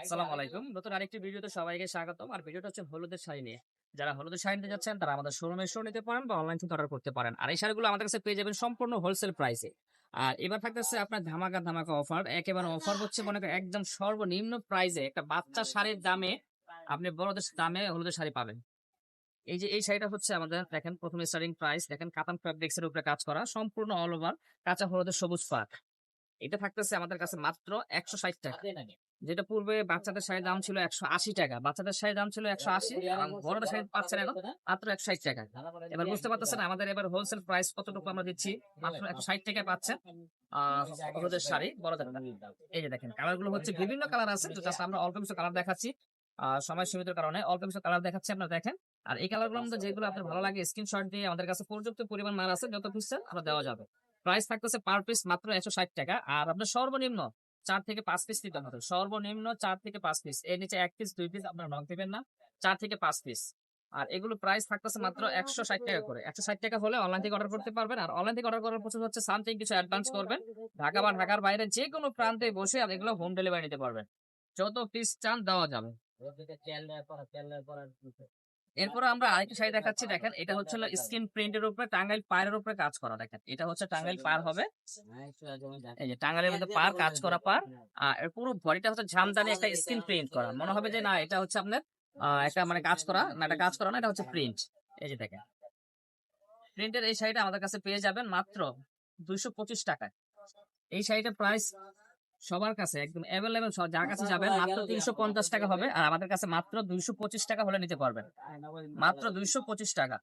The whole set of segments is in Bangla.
আসসালামু আলাইকুম। নতুন আরেকটি ভিডিওতে সবাইকে স্বাগতম। আর ভিডিওটা হচ্ছে হলুদের শাড়ি নিয়ে। যারা হলুদের শাড়ি নিতে যাচ্ছেন তারা আমাদের শোরুমে শো নিতে পারেন বা অনলাইন থেকে অর্ডার করতে পারেন। আর এই শাড়িগুলো আমাদের কাছে পেয়ে যাবেন সম্পূর্ণ হোলসেল প্রাইসে আর এবার থাকতেছে আপনার ধামাকা ধামাকা অফার একেবারে অফার হচ্ছে মনে করেন একদম সর্বনিম্ন প্রাইসে একটা বাচ্চা শাড়ির দামে আপনি বড়দের দামে হলুদের শাড়ি পাবেন। এই যে এই শাড়িটা হচ্ছে আমাদের দেখেন প্রথমে স্টার্টিং প্রাইস দেখেন কাতান ফ্যাব্রিক্স এর উপরে কাজ করা সম্পূর্ণ অল ওভার কাঁচা হলুদের সবুজ পাক এটা থাকতেছে আমাদের কাছে মাত্র একশো ষাট টাকা। যেটা পূর্বে বাচ্চাদের শাড়ির দাম ছিল একশো আশি টাকা, বাচ্চাদের শাড়ির দাম ছিল একশো আশি বড়দের শাড়ি পাচ্ছেন এখন মাত্র একশো ষাট টাকা। এবার বুঝতে পারতেছেন আমাদের এবার হোলসেল প্রাইস কতটুকু আমরা দিচ্ছি? মাত্র একশো ষাট টাকায় পাচ্ছেন শাড়ি বড়দের। এই যে দেখেন কালারগুলো হচ্ছে বিভিন্ন কালার আছে আমরা অল্প কিছু কালার দেখাচ্ছি সময় সীমিত কারণে অল্প কিছু কালার দেখাচ্ছি, আপনারা দেখেন। আর এই কালার মধ্যে যেগুলো আপনার ভালো লাগে স্ক্রিনশট দিয়ে আমাদের কাছে পর্যাপ্ত পরিমাণ মাল আছে, যত পিস আমরা দেওয়া যাবে। প্রাইস থাকতেছে পার পিস মাত্র একশো ষাট টাকা, আর আপনার সর্বনিম্ন চার থেকে পাঁচ পিস দিতে হবে। সর্বনিম্ন চার থেকে পাঁচ পিস এর নিচে এক পিস দুই পিস আপনারা নক দিবেন না। চার থেকে পাঁচ পিস আর এগুলো প্রাইস থাকতেছে মাত্র একশো ষাট টাকা করে। একশো ষাট টাকা হলে অনলাইন থেকে অর্ডার করতে পারবেন। আর অনলাইন থেকে অর্ডার করার প্রসেস হচ্ছে সামথিং কিছু অ্যাডভান্স করবেন। ঢাকা বা ঢাকার বাইরে যে কোনো প্রান্তে বসে আর এগুলো হোম ডেলিভারি নিতে পারবেন। যত পিস চান দেওয়া যাবে। এরপরে আমরা আরেকটা শাড়ি দেখাচ্ছি, দেখেন, এটা হচ্ছে স্কিন প্রিন্টের উপরে, টাঙ্গাইল পায়ের উপরে কাজ করা, দেখেন, এটা হচ্ছে টাঙ্গাইল পার হবে। এই যে টাঙ্গাইলের মধ্যে পার কাজ করা পার, আর পুরো বডিটা হচ্ছে ঝামদানি একটা স্কিন প্রিন্ট করা। মনে হবে যে না, এটা হচ্ছে আপনার একটা মানে কাজ করা, না, এটা কাজ করা না, এটা হচ্ছে প্রিন্ট। এই যে দেখেন, প্রিন্টের এই শাড়িটা আমাদের কাছে পেয়ে যাবেন মাত্র দুইশো পঁচিশ টাকায়। এই শাড়িটার প্রাইস সবার কাছে একদম অ্যাভেলেবেল যার কাছে যাবেন মাত্র তিনশো পঞ্চাশ টাকা হবে আর আমাদের কাছে মাত্র দুইশো পঁচিশ টাকা হলে নিতে পারবেন। মাত্র দুইশো পঁচিশ টাকা।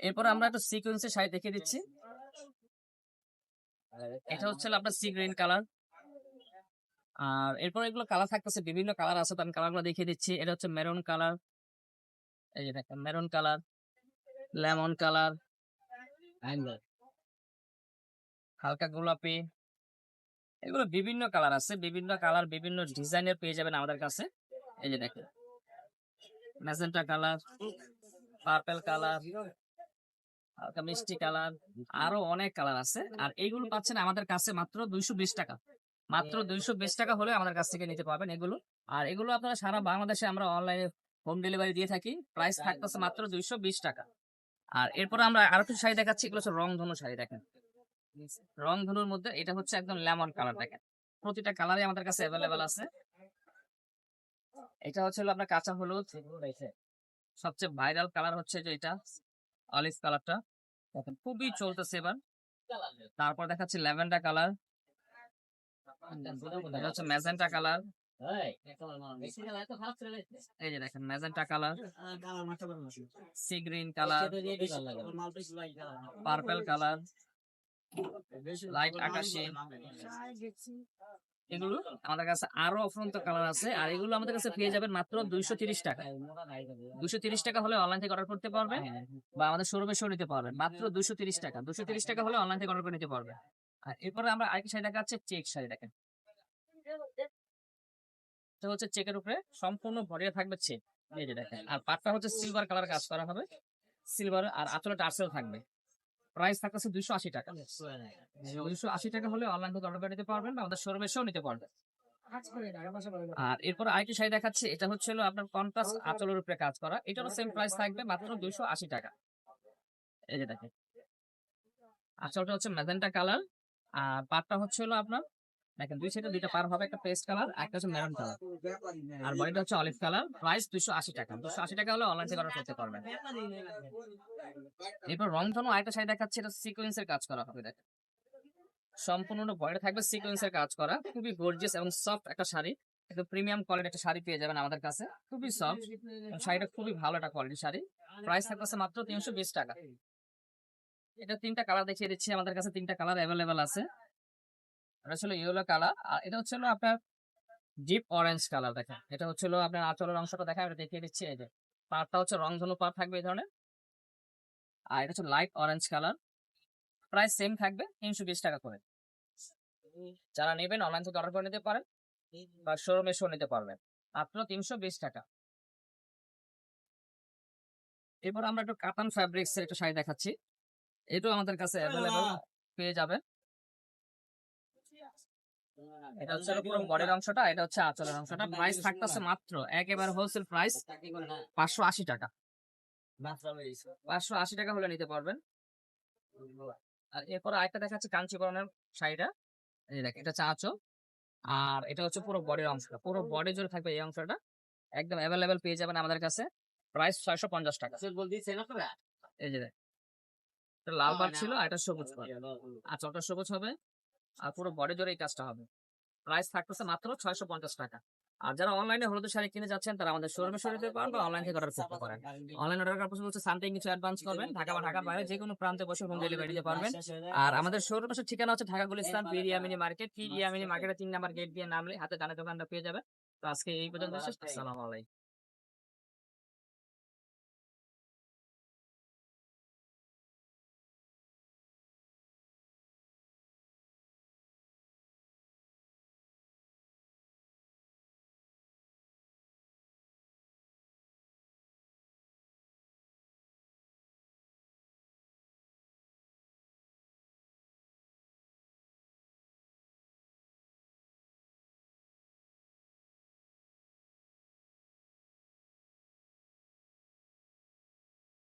এরপর আমরা একটা সিকোয়েন্সের শাড়ি দেখিয়ে দিচ্ছি। এটা হচ্ছে আপনার সি গ্রিন কালার আর এরপর এগুলো কালার থাকতেছে বিভিন্ন কালার আছে তো আমি কালারগুলো দেখিয়ে দিচ্ছি। এটা হচ্ছে মেরুন কালার এই যে দেখেন মেরুন কালার লেমন কালার হালকা গোলাপি। এগুলো বিভিন্ন কালার আছে, বিভিন্ন কালার বিভিন্ন ডিজাইনের পেয়ে যাবেন আমাদের কাছে। এই যে দেখেন। ম্যাজেন্টা কালার পার্পেল কালার হালকা মিষ্টি কালার আরও অনেক কালার আছে। আর এইগুলো পাচ্ছেন আমাদের কাছে মাত্র দুইশো বিশ টাকা। মাত্র দুইশো বিশ টাকা হলে আমাদের কাছ থেকে নিতে পারবেন এগুলো। আর এগুলো আপনারা সারা বাংলাদেশে আমরা অনলাইনে হোম ডেলিভারি দিয়ে থাকি। প্রাইস থাকতেছে মাত্র দুইশো বিশ টাকা। আর এরপরে আমরা আরও কিছু শাড়ি দেখাচ্ছি, এগুলো হচ্ছে রংধনু শাড়ি, দেখেন। রংধনুর মধ্যে এটা হচ্ছে একদম লেমন কালার দেখেন। প্রতিটা আমাদের কাছে অ্যাভেলেবেল আছে। এটা হচ্ছে আপনার কাঁচা হলুদ। সবচেয়ে ভাইরাল কালার হচ্ছে যে এটা কালারটা দেখেন, খুবই চলতেছে এবার। তারপর দেখাচ্ছি ল্যাভেন্ডার কালার হচ্ছে magenta colour sea green colour purple colour light আকাশি এগুলো আমাদের কাছে আরও অফরন্ত কালার আছে আর এগুলো আমাদের কাছে পেয়ে যাবেন মাত্র দুইশো তিরিশ টাকা। তিরিশ টাকা হলে অনলাইন থেকে অর্ডার করতে পারবেন বা আমাদের শোরুমে শো নিতে পারবেন। মাত্র তিরিশ টাকা। দুশো তিরিশ টাকা হলে অনলাইন থেকে অর্ডার করে নিতে পারবেন। আর এরপরে আমরা আরেকটি শাড়ি দেখাচ্ছে চেক শাড়ি দেখেন। এটা হচ্ছে চেকের উপরে সম্পূর্ণ ভরিয়ে থাকবে চেক। এই যে দেখেন। আর পাটটা হচ্ছে সিলভার কালার কাজ করা হবে। সিলভার আর আঁচলে টার্সেল থাকবে। প্রাইস থাকতেছে দুইশো আশি টাকা। দুইশো আশি টাকা হলে অনলাইন থেকে অর্ডার করে নিতে পারবেন বা আমাদের শোরুমে এসেও নিতে পারবেন। আর এরপর আরেকটি শাড়ি দেখাচ্ছি এটা হচ্ছে আপনার কন্ট্রাস্ট আঁচলের উপরে কাজ করা। এটারও সেম প্রাইস থাকবে মাত্র দুইশো আশি টাকা। এই যে দেখেন। আঁচলটা হচ্ছে ম্যাজেন্টা কালার। আর পাটটা হচ্ছে হলো আপনার দেখেন, দুই দুইটা পার হবে, একটা পেস্ট কালার একটা হচ্ছে কালার আর বডিটা হচ্ছে অলিভ কালার প্রাইস আশি টাকা। দুশো আশি টাকা হলে অনলাইন থেকে করতে পারবেন। এরপর রং আরেকটা শাড়ি দেখাচ্ছে, এটা কাজ করা হবে সম্পূর্ণ বডিটা থাকবে কাজ করা। খুবই গর্জিয়াস এবং সফট একটা শাড়ি। প্রিমিয়াম কোয়ালিটি একটা শাড়ি পেয়ে যাবেন আমাদের কাছে। খুবই সফট শাড়িটা খুবই ভালো একটা কোয়ালিটির শাড়ি। প্রাইস থাকতেছে মাত্র তিনশো বিশ টাকা। এটা তিনটা কালার দেখিয়ে দিচ্ছি, আমাদের কাছে তিনটা কালার অ্যাভেলেবেল আছে। এটা ছিল ইয়েলো কালার আর এটা হচ্ছে আপনার ডিপ অরেঞ্জ কালার দেখেন। এটা হচ্ছে আপনার আঁচলের অংশটা দেখা এটা দেখিয়ে দিচ্ছি এই যে পাড়টা হচ্ছে রংধনু পাড় থাকবে এই ধরনের। আর এটা হচ্ছে light orange colour price same থাকবে তিনশো বিশ টাকা করে। যারা নেবেন অনলাইন থেকে অর্ডার করে নিতে পারেন বা শোরুমে শো নিতে পারবেন। মাত্র তিনশো বিশ টাকা। এরপর আমরা একটু কাতান ফ্যাব্রিক্স এর একটা শাড়ি দেখাচ্ছি। এটাও আমাদের কাছে অ্যাভেলেবল পেয়ে যাবেন। এটা হচ্ছে পুরো বডির অংশটা এটা হচ্ছে আঁচলের অংশটা। প্রাইস থাকতেছে মাত্র একেবারে হোলসেল প্রাইস পাঁচশো আশি টাকা। পাঁচশো আশি টাকা হলে নিতে পারবেন। আর এরপর আরেকটা দেখাচ্ছে কাঞ্চিবরণের শাড়িটা। এই দেখ এটা হচ্ছে আঁচল। আর এটা হচ্ছে পুরো বডির অংশটা। পুরো বডি জুড়ে থাকবে এই অংশটা। একদম অ্যাভেলেবেল পেয়ে যাবেন আমাদের কাছে। প্রাইস ছয়শো পঞ্চাশ টাকা। এই যে দেখ লাল পাট ছিল আর এটা সবুজ পাট আচ্ছা ওটা সবুজ হবে। আর পুরো বডি জুড়ে এই কাজটা হবে। প্রাইস থাকতেছে মাত্র ছয়শো পঞ্চাশ টাকা। আর যারা অনলাইনে হলুদ শাড়ি কিনে যাচ্ছেন তারা আমাদের শোরুমে দিতে পারেন বা অনলাইন থেকে অর্ডার করতে পারেন। অনলাইন অর্ডার করার পর বলছে সামথিং কিছু অ্যাডভান্স করবেন। ঢাকা বা ঢাকার বাইরে যে কোনো প্রান্তে বসে হোম ডেলিভারি দিতে পারবেন। আর আমাদের শোরুমের ঠিকানা হচ্ছে ঢাকা গুলিস্তান পিরিয়ামিনি মার্কেট পিরিয়ামিনি মার্কেটের তিন নাম্বার গেট দিয়ে নামলে হাতে ডানে দোকানটা পেয়ে যাবে তো আজকে এই পর্যন্ত শেষ আসসালামু আলাইকুম।